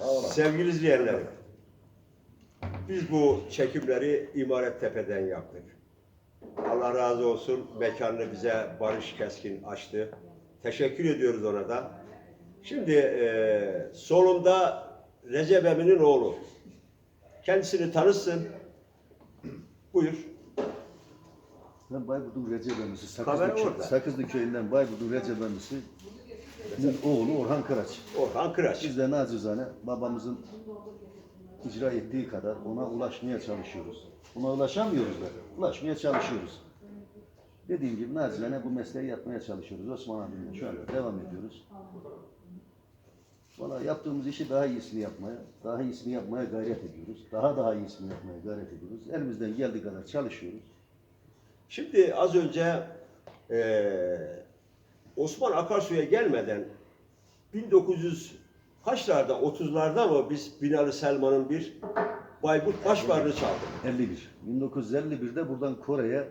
olun. Sevgili izleyenlerim, biz bu çekimleri İmaret Tepe'den yaptık. Allah razı olsun mekanını bize Barış Keskin açtı. Teşekkür ediyoruz ona da. Şimdi e, solunda Recep Emin'in oğlu. Kendisini tanısın. Buyur. Ben Bayburt'un Recep Emisi, Kamera Sakızlı, orada. köy, Sakızlı köyünden Bayburt'un Recep Emisi, oğlu Orhan Kıraç. Orhan Kıraç. Biz de nacizane babamızın icra ettiği kadar ona ulaşmaya çalışıyoruz. Ona ulaşamıyoruz da, ulaşmaya çalışıyoruz. Dediğim gibi nacizane bu mesleği yapmaya çalışıyoruz. Osman abimle şu anda devam ediyoruz. Valla yaptığımız işi daha iyisini yapmaya, daha iyisini yapmaya gayret ediyoruz. Daha daha iyisini yapmaya gayret ediyoruz. Elimizden geldiği kadar çalışıyoruz. Şimdi az önce eee, Osman Akarsu'ya gelmeden 1900 kaçlarda 30'larda mı biz Binali Selman'ın bir Bayburt Başvarını çaldık. 51. 1951'de buradan Kore'ye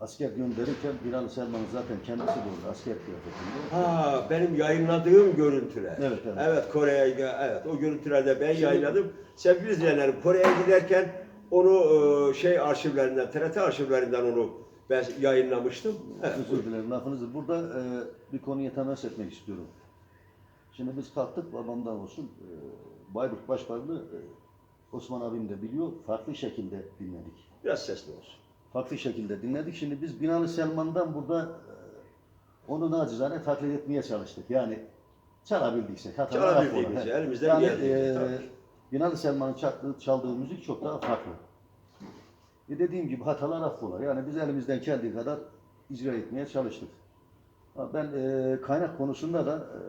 asker gönderirken Bilal Selman zaten kendisi de orada asker kıyafetinde. Ha benim yayınladığım görüntüler. Evet, evet. Evet Kore'ye evet o görüntülerde ben yayınladım. Sevgili izleyenlerim Kore'ye giderken onu eee, şey arşivlerinden TRT arşivlerinden onu ben yayınlamıştım. Özür dilerim lafınızı. Burada e, bir konuya temas etmek istiyorum. Şimdi biz kalktık babamdan olsun. E, Bayburt Başbakanı e, Osman abim de biliyor. Farklı şekilde dinledik. Biraz sesli olsun. Farklı şekilde dinledik. Şimdi biz Binali Selman'dan burada e, onu nacizane taklit etmeye çalıştık. Yani çalabildiksek. hatalar Çalabildiğimiz, elimizden yani, geldiğince, e. Binali Selman'ın çaldığı, çaldığı müzik çok daha farklı. E dediğim gibi hatalar affola. Yani biz elimizden geldiği kadar icra etmeye çalıştık. Ben e, kaynak konusunda da e,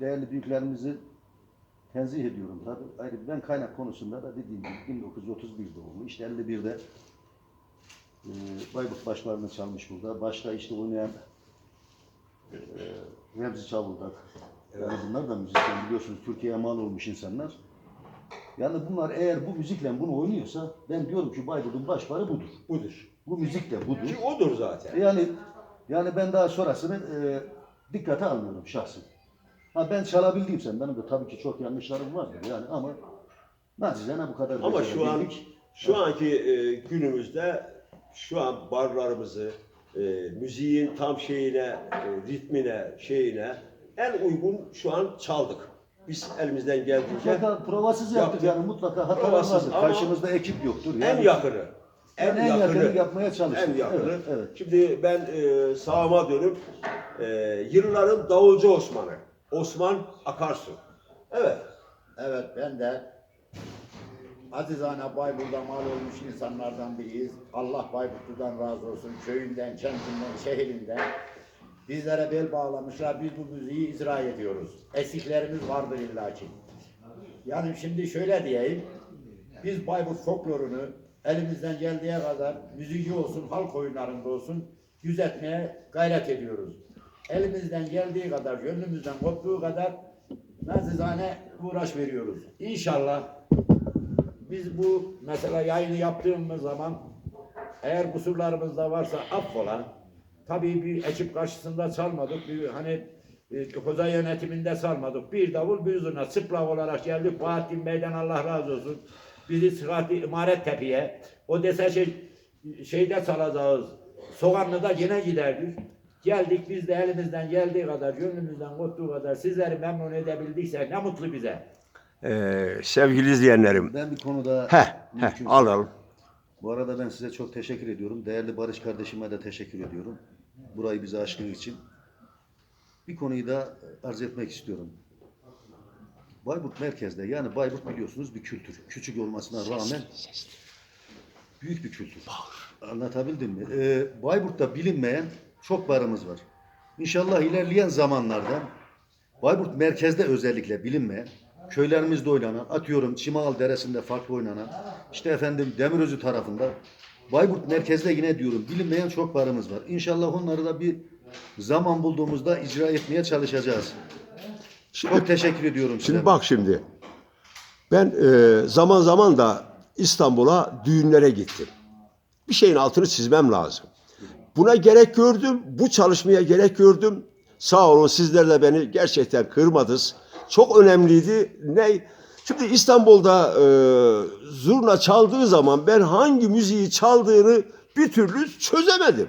değerli büyüklerimizi tenzih ediyorum tabii. Ayrıca ben kaynak konusunda da dediğim gibi 1931 doğumlu. İşte 51'de e, Bayburt başlarını çalmış burada. Başta işte oynayan e, Remzi Çavuldak. Yani bunlar da müzisyen biliyorsunuz Türkiye'ye mal olmuş insanlar. Yani bunlar eğer bu müzikle bunu oynuyorsa ben diyorum ki Bayburt'un başvarı budur. Budur. Bu müzik de budur. Ki odur zaten. Yani yani ben daha sonrasını e, dikkate almıyorum şahsen. Ha ben çalabildiğimsem benim de tabii ki çok yanlışlarım vardır yani ama nacizane bu kadar Ama şu an şu anki e, günümüzde şu an barlarımızı e, müziğin tam şeyine, e, ritmine, şeyine en uygun şu an çaldık. Biz elimizden geldiğince mutlaka provasız yaptık, Yaptık. yani mutlaka hatalar Provasız vardır. ama Karşımızda ekip yoktur. en Yani yakını. En, en yakını. yakını yapmaya çalıştık. En yakını. Evet, evet. Şimdi ben e, sağıma dönüp e, yılların davulcu Osman'ı. Osman Akarsu. Evet. Evet ben de Azizane Bayburt'ta mal olmuş insanlardan biriyiz. Allah Bayburtlu'dan razı olsun. Köyünden, kentinden, şehrinden. Bizlere bel bağlamışlar. Biz bu müziği icra ediyoruz. Eksiklerimiz vardır illaki. Yani şimdi şöyle diyeyim. Biz Bayburt folklorunu elimizden geldiği kadar müziği olsun, halk oyunlarında olsun yüzetmeye gayret ediyoruz. Elimizden geldiği kadar, gönlümüzden koptuğu kadar nazizane uğraş veriyoruz. İnşallah biz bu mesela yayını yaptığımız zaman eğer kusurlarımız da varsa affola. Tabii bir ekip karşısında çalmadık. Bir hani e, koza yönetiminde çalmadık. Bir davul bir zurna çıplak olarak geldik. Bahattin Bey'den Allah razı olsun. Bizi sıhhatli imaret tepiye. O dese şey şeyde çalacağız. Soğanlı'da yine giderdik. Geldik biz de elimizden geldiği kadar, gönlümüzden koptuğu kadar sizleri memnun edebildiysek ne mutlu bize. Ee, sevgili izleyenlerim. ben bir konuda Heh, heh, alalım. Bu arada ben size çok teşekkür ediyorum. Değerli Barış kardeşime de teşekkür ediyorum. Burayı bize açtığı için. Bir konuyu da arz etmek istiyorum. Bayburt merkezde yani Bayburt biliyorsunuz bir kültür. Küçük olmasına rağmen büyük bir kültür. Anlatabildim mi? Ee, Bayburt'ta bilinmeyen çok barımız var. İnşallah ilerleyen zamanlarda Bayburt merkezde özellikle bilinmeyen, köylerimizde oynanan, atıyorum Çimal Deresi'nde farklı oynanan, işte efendim Demirözü tarafında, Bayburt merkezde yine diyorum bilinmeyen çok barımız var. İnşallah onları da bir zaman bulduğumuzda icra etmeye çalışacağız. Çok teşekkür ediyorum size. Şimdi bak şimdi. Ben e, zaman zaman da İstanbul'a düğünlere gittim. Bir şeyin altını çizmem lazım. Buna gerek gördüm. Bu çalışmaya gerek gördüm. Sağ olun sizler de beni gerçekten kırmadınız. Çok önemliydi. Ne? Şimdi İstanbul'da e, zurna çaldığı zaman ben hangi müziği çaldığını bir türlü çözemedim.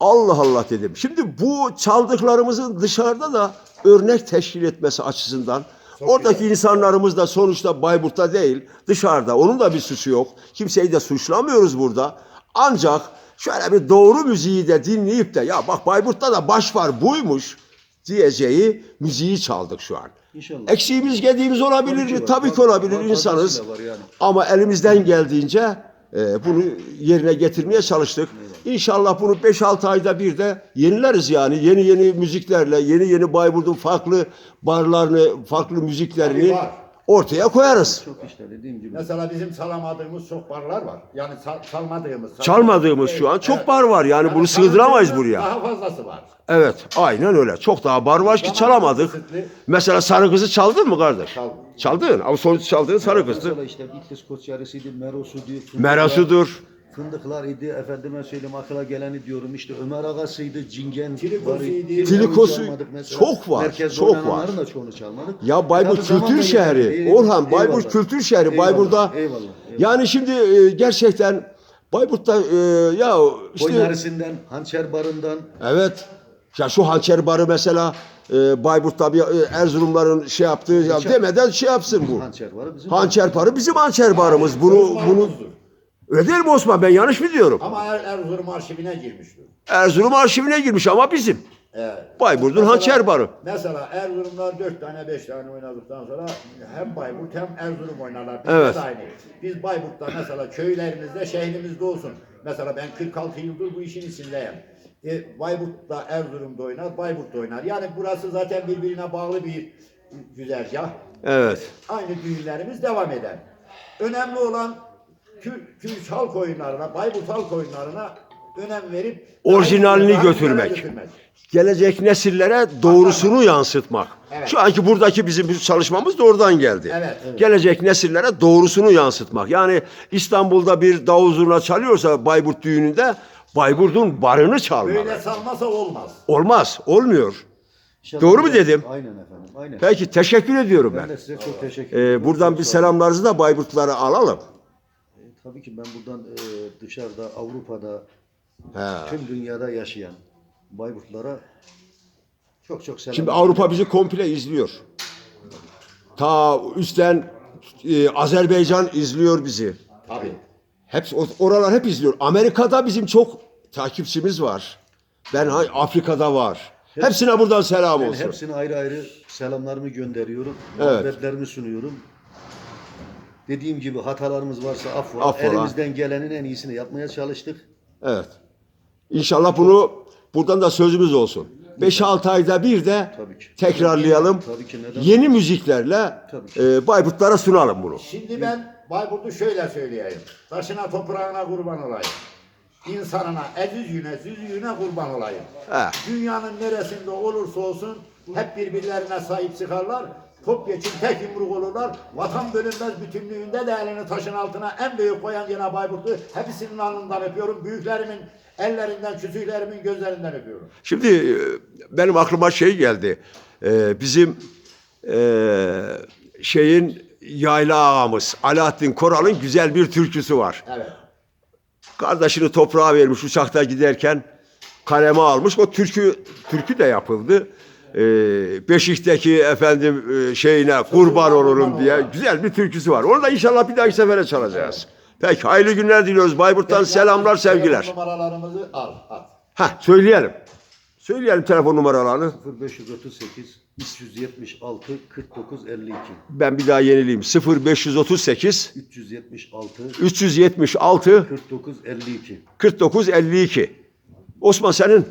Allah Allah dedim. Şimdi bu çaldıklarımızın dışarıda da örnek teşkil etmesi açısından oradaki insanlarımız da sonuçta Bayburt'ta değil dışarıda. Onun da bir suçu yok. Kimseyi de suçlamıyoruz burada. Ancak şöyle bir doğru müziği de dinleyip de ya bak Bayburt'ta da baş var buymuş diyeceği müziği çaldık şu an. İnşallah. Eksiğimiz gediğimiz olabilir Tabii ki mi? var. Tabii ki Var- olabilir var- insanız. fazlasıyla var yani. Ama elimizden geldiğince e, bunu yerine getirmeye çalıştık. İnşallah bunu 5-6 ayda bir de yenileriz yani. Yeni yeni müziklerle, yeni yeni Bayburt'un farklı barlarını, farklı müziklerini Tabii var. Ortaya koyarız. Çok işte dediğim gibi. Mesela bizim çalamadığımız çok barlar var. Yani çal- çalmadığımız. Çalmadığımız şu an çok bar var yani bunu sığdıramayız buraya. Daha fazlası var. Evet, aynen öyle. Çok daha bar var ki çalamadık. kısıtlı. Mesela Sarı Kız'ı çaldın mı kardeş? Çaldım. Çaldın. Ama son çaldığın Sarı Kız'dı. Mesela işte İtlis Koçyarısı'ydı, Merosu'du. Fındıklar- Merasu'dur. Fındıklar idi, efendime söyleyeyim akla geleni diyorum işte Ömer Agası'ydı, Cingen Tilikos'uydu. Tilikosu çok var, Merkezde çok var. da çoğunu çalmadık. Ya Bayburt Tabii zamanla kültür şehri. geldi. Orhan Bayburt Eyvallah. kültür şehri. Eyvallah, Bayburt'ta eyvallah, eyvallah. yani şimdi e, gerçekten Bayburt'ta e, ya işte Koynarisinden, Hançer Barı'ndan, evet ya şu hançer barı mesela e, Bayburt'ta bir e, Erzurumların şey yaptığı ya demeden şey yapsın bu. Hançer Barı bizim. Hançer barı bizim hançer barımız. Bunu bunu. Öyle değil mi Osman? Ben yanlış mı diyorum? Ama Er- Erzurum arşivine girmiştir. Erzurum arşivine girmiş ama bizim. Evet. Bayburt'un Mesela- hançer barı. Mesela Erzurumlar dört tane beş tane oynadıktan sonra hem Bayburt hem Erzurum oynarlar. Bizde Evet. de aynı. Biz Bayburt'ta mesela köylerimizde şehrimizde olsun. Mesela ben 46 yıldır bu işin içindeyim. E, Bayburt'ta Erzurum'da oynar, Bayburt'ta oynar. Yani burası zaten birbirine bağlı bir güzergah. Evet. Aynı düğünlerimiz devam eder. Önemli olan Kürç halk oyunlarına, Bayburt halk oyunlarına önem verip Orijinalini güzele götürmek. Gelecek nesillere doğrusunu yansıtmak. Evet. Şu anki buradaki bizim çalışmamız da oradan geldi. Evet, evet. Gelecek nesillere doğrusunu yansıtmak. Yani İstanbul'da bir davul zurna çalıyorsa Bayburt düğününde Bayburt'un barını çalmalı. Böyle salmasa olmaz. Olmaz, olmuyor. İnşallah- Doğru mu dedim? Aynen efendim, aynen. Peki teşekkür ediyorum Ben ben. de size çok teşekkür Ee, ederim. buradan Çok bir selamlarınızı da Bayburtlulara alalım. Tabii ki ben buradan e, dışarıda, Avrupa'da, He. tüm dünyada yaşayan Bayburtlara çok çok selam. Şimdi Avrupa bizi komple izliyor. Ta üstten e, Azerbaycan izliyor bizi. Tabii. Hepsi o- oralar hep izliyor. Amerika'da bizim çok takipçimiz var. Ben hay- Afrika'da var. Hepsine buradan selam Ben olsun. hepsine ayrı ayrı selamlarımı gönderiyorum. Evet. Muhabbetlerimi sunuyorum. Dediğim gibi hatalarımız varsa affola. Affola. Elimizden gelenin en iyisini yapmaya çalıştık. Evet. İnşallah bunu buradan da sözümüz olsun. 5-6 ayda bir de Tabii ki. tekrarlayalım. Tabii ki, neden? Yeni müziklerle Tabii ki. e, Bayburtlara sunalım bunu. Şimdi ben Bayburt'u şöyle söyleyeyim. Taşına toprağına kurban olayım. İnsanına, eziz yüne, yüne kurban olayım. He. Dünyanın neresinde olursa olsun hep birbirlerine sahip çıkarlar. Topyekun tek yumruk olurlar. Vatan bölünmez bütünlüğünde de elini taşın altına en büyük koyan gene Bayburt'u. Hepsinin alnından öpüyorum. Büyüklerimin ellerinden, küçüklerimin gözlerinden öpüyorum. Şimdi e, benim aklıma şey geldi. E, bizim e, şeyin yayla ağamız Alaaddin Koral'ın güzel bir türküsü var. Evet. Kardeşini toprağa vermiş uçakta giderken kaleme almış. O türkü türkü de yapıldı. E, Beşik'teki efendim e, şeyine kurban olurum diye güzel bir türküsü var. Onu da inşallah bir dahaki sefere çalacağız. Peki hayırlı günler diliyoruz. Bayburt'tan selamlar, sevgiler. Numaralarımızı al, at. Ha söyleyelim. Söyleyelim telefon numaralarını. 0538 376 49 52 Ben bir daha yenileyim. 0538 376 376 49 52 49 52. Osman senin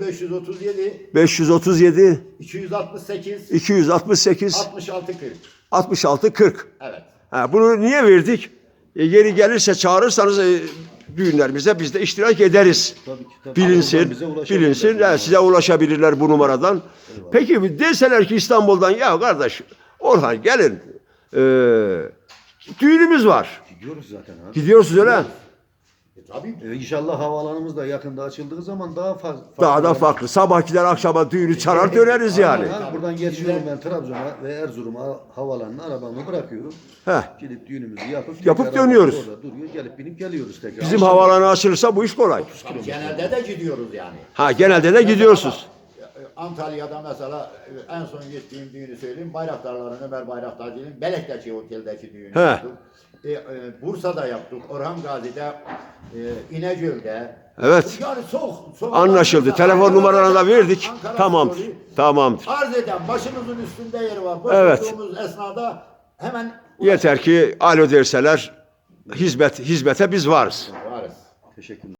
0537 537 268 268 66 40. 66 40. Evet. Ha, bunu niye verdik? E, yeri gelirse çağırırsanız e, düğünlerimize biz de iştirak ederiz. Tabii ki tabii. Bilinsin, bilinsin. Evet, size ulaşabilirler bu numaradan. Peki deseler ki İstanbul'dan ya kardeş Orhan gelin. E, düğünümüz var. Gidiyoruz zaten abi. Gidiyorsunuz öyle. Tabii Ee, inşallah havaalanımız da yakında açıldığı zaman daha fazla. Daha da farklı. Sabahkiler akşama düğünü çalar döneriz yani. Yani buradan geçiyorum ben Trabzon'a ve Erzurum'a havaalanına arabamı bırakıyorum. Heh. Gidip düğünümüzü yapıp Yapıp tekrar dönüyoruz. Orada duruyor. Gelip binip geliyoruz tekrar. Bizim havalanı açılırsa bu iş kolay. Genelde de gidiyoruz yani. Ha genelde de gidiyorsunuz. Antalya'da mesela e, en son gittiğim düğünü söyleyeyim. Bayraktarların Ömer Bayraktarcı'nın Belek'teki oteldeki düğünü He. yaptık. E, e, Bursa'da yaptık. Orhan Gazi'de, e, İnegöl'de. Evet. Yani çok, çok Anlaşıldı. Telefon numaralarını da verdik. Ankara Tamam. Sporu Tamamdır. Arz eden başımızın üstünde yeri var. Evet. durduğumuz esnada hemen Yeter ki alo derseler hizmet hizmete biz varız. varız. Teşekkürler.